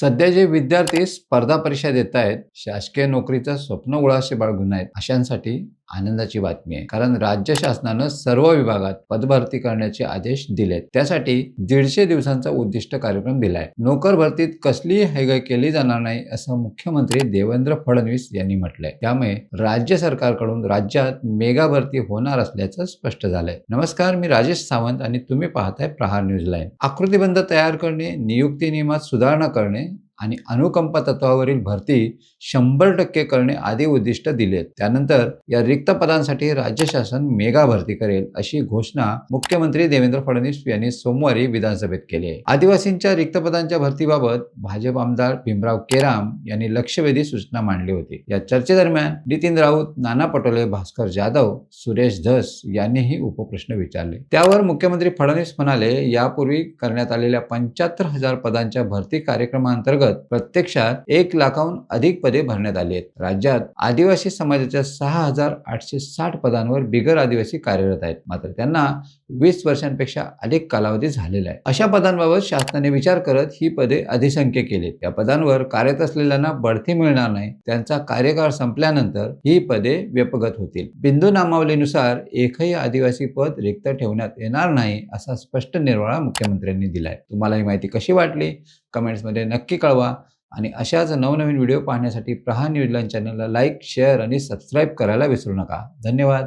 सध्या जे विद्यार्थी स्पर्धा परीक्षा देत आहेत शासकीय नोकरीचं स्वप्न उळाशी बाळगून आहेत अशांसाठी आनंदाची बातमी आहे. कारण राज्य शासनानं सर्व विभागात पदभरती करण्याचे आदेश दिलेत. त्यासाठी दीडशे दिवसांचा उद्दिष्ट कार्यक्रम दिलाय. नोकर भरतीत कसलीही हैगाई केली जाणार नाही असं मुख्यमंत्री देवेंद्र फडणवीस यांनी म्हटलंय. त्यामुळे राज्य सरकारकडून राज्यात मेगा भरती होणार असल्याचं स्पष्ट झालंय. नमस्कार मी राजेश सावंत आणि तुम्ही पाहताय प्रहार न्यूज लाईन आकृतीबंध तयार करणे नियुक्ती नियमात सुधारणा करणे आणि अनुकंपा तत्वावरील भरती शंभर टक्के करणे आदी उद्दिष्ट दिलेत त्यानंतर या रिक्त पदांसाठी राज्य शासन मेगा भरती करेल अशी घोषणा मुख्यमंत्री देवेंद्र फडणवीस यांनी सोमवारी विधानसभेत केली आहे. आदिवासींच्या रिक्त पदांच्या भरतीबाबत भाजप आमदार भीमराव केराम यांनी लक्षवेधी सूचना मांडली होती. या चर्चेदरम्यान नितीन राऊत नाना पटोले भास्कर जाधव सुरेश धस यांनीही उपप्रश्न विचारले. त्यावर मुख्यमंत्री फडणवीस म्हणाले यापूर्वी करण्यात आलेल्या पंच्याहत्तर हजार पदांच्या भरती कार्यक्रमांतर्गत प्रत्यक्षात एक लाखाहून अधिक पदे भरण्यात आली आहेत. राज्यात आदिवासी समाजाच्या सहा हजार आठशे साठ पदांवर बिगर आदिवासी कार्यरत आहेत. मात्र त्यांना वीस वर्षांपेक्षा अधिक कालावधी झालेला आहे. अशा पदांबाबत शासनाने विचार करत ही पदे अधिसंख्य केलीत या पदांवर कार्यरत असलेल्यांना बढती मिळणार नाही. त्यांचा कार्यकाळ संपल्यानंतर ही पदे व्यपगत होतील. बिंदू नामावलीनुसार एकही आदिवासी पद रिक्त ठेवण्यात येणार नाही असा स्पष्ट निर्वाळा मुख्यमंत्र्यांनी दिलाय. तुम्हाला ही माहिती कशी वाटली? कमेंट्समध्ये नक्की कळवा. आणि अशाच नवनवीन व्हिडिओ पाहण्यासाठी प्रहा न्यूज चॅनलला लाईक शेअर आणि सबस्क्राईब करायला विसरू नका. धन्यवाद.